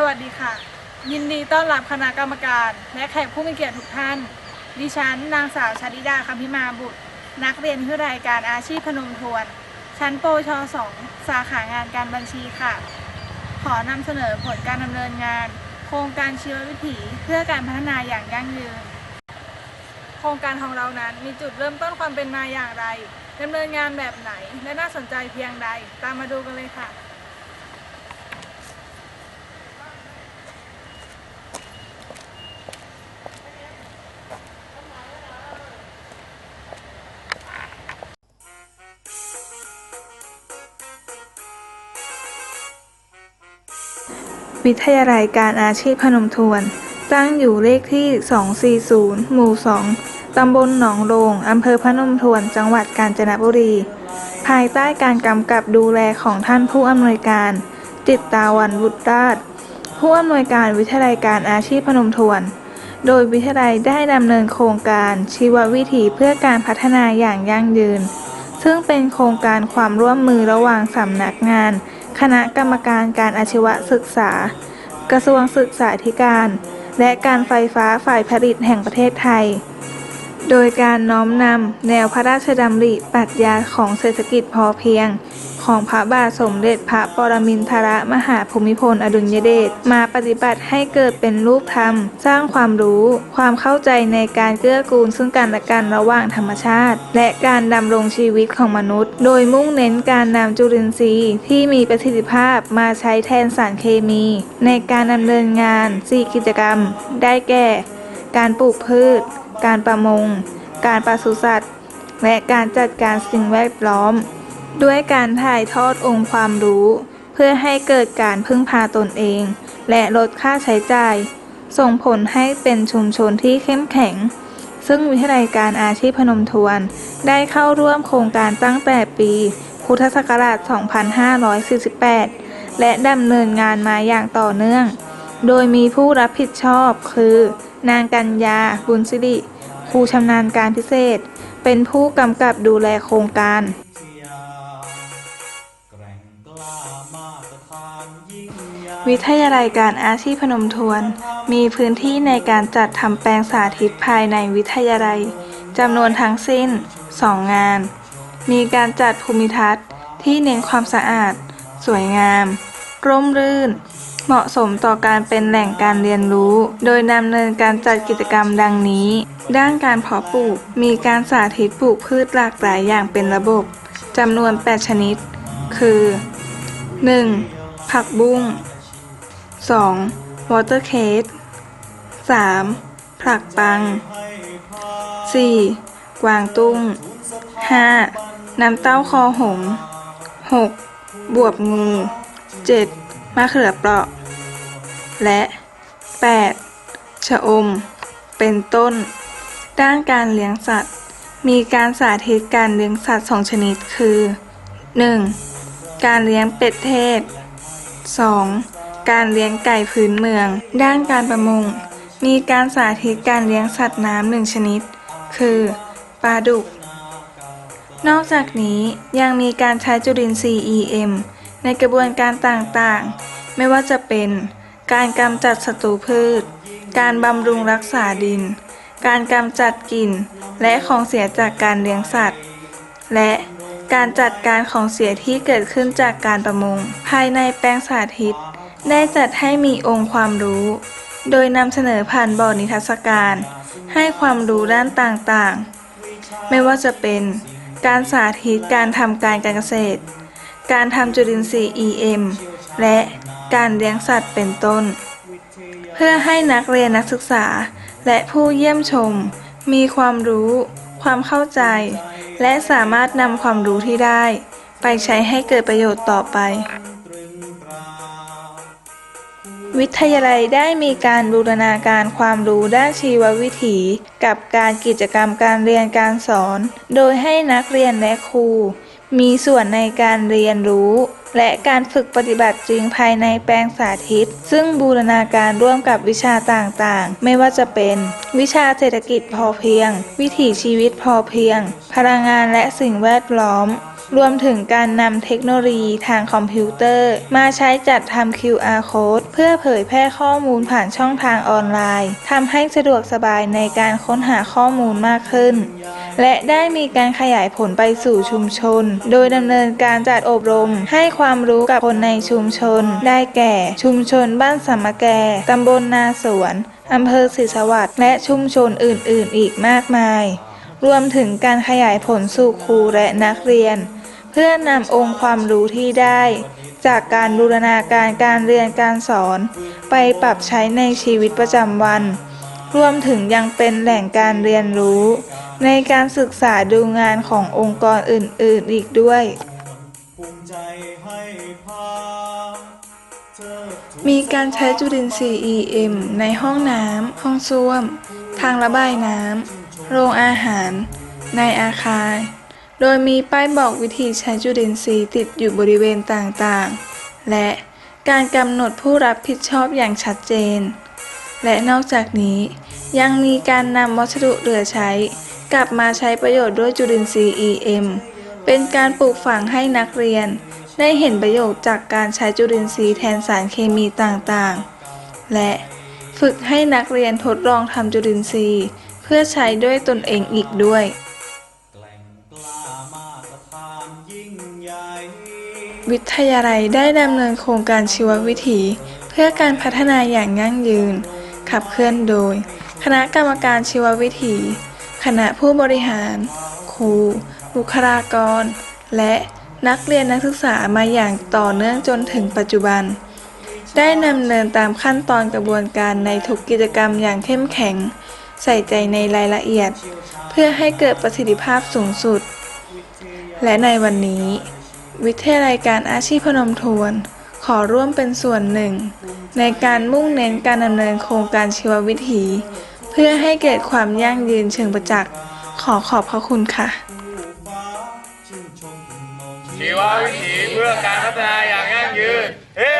สวัสดีค่ะ ยินดีต้อนรับคณะกรรมการและแขกผู้มีเกียรติทุกท่าน ดิฉัน นางสาวชดิดาคำพิมาบุตร นักเรียนวิทยายการอาชีพพนมทวน ชั้นโปช2สาขางานการบัญชีค่ะ ขอนำเสนอผลการดำเนินงาน โครงการชีววิถีเพื่อการพัฒนาอย่างยั่งยืน โครงการของเรานั้นมีจุดเริ่มต้นความเป็นมาอย่างไรดำเนินงานแบบไหนและน่าสนใจเพียงใด ตามมาดูกันเลยค่ะ วิทยาลัยการอาชีพพนมทวน ตั้งอยู่เลขที่ 240 หมู่ 2 ตำบลหนองโลงอำเภอพนมทวน จังหวัดกาญจนบุรี ภายใต้การกำกับดูแลของท่านผู้อำนวยการ จิตตาวันบุตรราช ผู้อำนวยการวิทยาลัยการอาชีพพนมทวน โดยวิทยาลัยได้ดำเนินโครงการชีววิถีเพื่อการพัฒนาอย่างยั่งยืน ซึ่งเป็นโครงการความร่วมมือระหว่างสำนักงาน คณะกรรมการการอาชีวศึกษา กระทรวงศึกษาธิการ และการไฟฟ้าฝ่ายผลิตแห่งประเทศไทย โดยการน้อมนำแนวพระราชดำริปรัชญาของเศรษฐกิจพอเพียง ของพระบาทสมเด็จพระปรมินทรมหาภูมิพลอดุลยเดชมาปฏิบัติให้เกิดเป็นรูปธรรม สร้างความรู้ ความเข้าใจในการเกื้อกูลซึ่งกันและกันระหว่างธรรมชาติ และการดำรงชีวิตของมนุษย์ โดยมุ่งเน้นการนำจุลินทรีย์ที่มีประสิทธิภาพมาใช้แทนสารเคมี ในการดำเนินงาน 4 กิจกรรม ได้แก่ การปลูกพืช การประมง การปศุสัตว์ และการจัดการสิ่งแวดล้อม ด้วยการถ่ายทอดองค์ความรู้ เพื่อให้เกิดการพึ่งพาตนเอง และลดค่าใช้จ่าย ส่งผลให้เป็นชุมชนที่เข้มแข็ง ซึ่งวิทยาลัยการอาชีพพนมทวน ได้เข้าร่วมโครงการตั้งแต่ปีพุทธศักราช 2548 และดำเนินงานมาอย่างต่อเนื่อง โดยมีผู้รับผิดชอบคือ นางกัญญา บุญสิริ ครูชำนาญการพิเศษ เป็นผู้กำกับดูแลโครงการ วิทยาลัยการอาชีพพนมทวน มีพื้นที่ในการจัดทำแปลงสาธิตภายในวิทยาลัยจำนวนทั้งสิ้น 2 งาน มีการจัดภูมิทัศน์ที่เน้นความสะอาด สวยงาม ร่มรื่น เหมาะสมต่อการเป็นแหล่งการเรียนรู้ โดยดำเนินการจัดกิจกรรมดังนี้ ด้านการเพาะปลูก มีการสาธิตปลูกพืชหลากหลายอย่างเป็นระบบจำนวน 8 ชนิด คือ 1. ผักบุ้ง 2. วอเตอร์เคส 3. ผักปัง 4. กวางตุ้ง 5. น้ำเต้าคอหง 6. บวบงู 7. มะเขือเปราะ และ 8. ชะอม เป็นต้น ด้านการเลี้ยงสัตว์ มีการสาธิตการเลี้ยงสัตว์2ชนิดคือ 1. การเลี้ยงเป็ดเทศ 2. การเลี้ยงไก่พื้นเมือง ด้านการประมง มีการสาธิตการเลี้ยงสัตว์น้ำหนึ่งชนิด คือปลาดุก นอกจากนี้ยังมีการใช้จุลินทรีย์ EM ในกระบวนการต่างๆ ไม่ว่าจะเป็นการกำจัดศัตรูพืช การบำรุงรักษาดิน การกำจัดกลิ่น และของเสียจากการเลี้ยงสัตว์ และ การจัดการของเสียที่เกิดขึ้นจากการประมง ภายในแปลงสาธิต ได้จัดให้มีองค์ความรู้ โดยนำเสนอผ่านบอร์ดนิทรรศการ ให้ความรู้ด้านต่างๆ ไม่ว่าจะเป็น การสาธิตการทำการการเกษตร การทำจุลินทรีย์ EM และการเลี้ยงสัตว์เป็นต้น เพื่อให้นักเรียนนักศึกษาและผู้เยี่ยมชม มีความรู้ ความเข้าใจ และสามารถนำความรู้ที่ได้ ไปใช้ให้เกิดประโยชน์ต่อไป วิทยาลัยได้มีการบูรณาการความรู้ด้านชีววิถี กับการกิจกรรมการเรียนการสอน โดยให้นักเรียนและครู มีส่วนในการเรียนรู้ และการฝึกปฏิบัติจริงภายในแปลงสาธิต ซึ่งบูรณาการร่วมกับวิชาต่างๆ ไม่ว่าจะเป็น วิชาเศรษฐกิจพอเพียง วิถีชีวิตพอเพียง พลังงานและสิ่งแวดล้อม รวมถึงการนำเทคโนโลยีทางคอมพิวเตอร์ มาใช้จัดทำ QR code เพื่อเผยแพร่ข้อมูลผ่านช่องทางออนไลน์ทำให้สะดวกสบายในการค้นหาข้อมูลมากขึ้น และได้มีการขยายผลไปสู่ชุมชน โดยดำเนินการจัดอบรมให้ความรู้กับคนในชุมชน ได้แก่ ชุมชนบ้านสามะแกตำบลนาสวนอำเภอศรีสวัสดิ์และชุมชนอื่น ๆ อีกมากมาย รวมถึงการขยายผลสู่ครูและนักเรียน พื่อนำองค์ความรู้ที่ได้ จากการบูรณาการการเรียนการสอน ไปปรับใช้ในชีวิตประจำวัน รวมถึงยังเป็นแหล่งการเรียนรู้ ในการศึกษาดูงานขององค์กรอื่น ๆ อีกด้วย มีการใช้จุลินทรีย์ EM ในห้องน้ำ ห้องส้วม ทางระบายน้ำ โรงอาหาร ในอาคาร โดยมีป้ายบอกวิธีใช้จุลินทรีย์ติดอยู่บริเวณต่างๆ และการกำหนดผู้รับผิดชอบอย่างชัดเจน และนอกจากนี้ยังมีการนำวัสดุเหลือใช้ กลับมาใช้ประโยชน์ด้วยจุลินทรีย์ EM เป็นการปลูกฝังให้นักเรียน ได้เห็นประโยชน์จากการใช้จุลินทรีย์แทนสารเคมีต่างๆ และฝึกให้นักเรียนทดลองทำจุลินทรีย์ เพื่อใช้ด้วยตนเองอีกด้วย วิทยาลัยได้ดำเนินโครงการชีววิถี เพื่อการพัฒนาอย่างยั่งยืน ขับเคลื่อนโดย คณะกรรมการชีววิถี คณะผู้บริหาร ครู บุคลากร และนักเรียนนักศึกษามาอย่างต่อเนื่องจนถึงปัจจุบัน ได้ดำเนินตามขั้นตอนกระบวนการในทุกกิจกรรมอย่างเข้มแข็ง ใส่ใจในรายละเอียด เพื่อให้เกิดประสิทธิภาพสูงสุด และในวันนี้ วิทยาลัยการอาชีพพนมทวน ขอร่วมเป็นส่วนหนึ่ง ในการมุ่งเน้นการดำเนินโครงการชีววิถี เพื่อให้เกิดความยั่งยืนเชิงประจักษ์ ขอขอบพระคุณค่ะ ชีววิถีเพื่อการพัฒนาอย่างยั่งยืน เฮ้